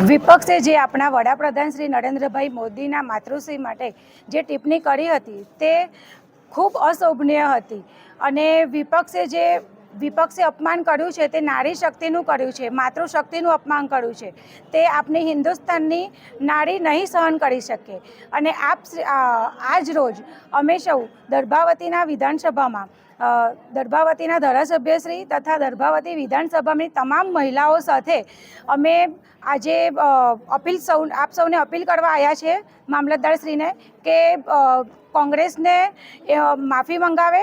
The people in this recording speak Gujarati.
વિપક્ષે જે આપણા વડાપ્રધાન શ્રી નરેન્દ્રભાઈ મોદીના માતૃશ્રી માટે જે ટિપ્પણી કરી હતી તે ખૂબ અશોભનીય હતી. અને વિપક્ષે જે વિપક્ષે અપમાન કર્યું છે, તે નારી શક્તિનું કર્યું છે, માતૃશક્તિનું અપમાન કર્યું છે. તે આપણી હિન્દુસ્તાનની નારી નહીં સહન કરી શકે. અને આપ આજ રોજ અમે સૌ દર્ભાવતીના વિધાનસભામાં દર્ભાવતીના ધારાસભ્યશ્રી તથા દર્ભાવતી વિધાનસભાની તમામ મહિલાઓ સાથે અમે આજે અપીલ સૌ, આપ સૌને અપીલ કરવા આવ્યા છે, મામલતદારશ્રીને, કે કોંગ્રેસને માફી મંગાવે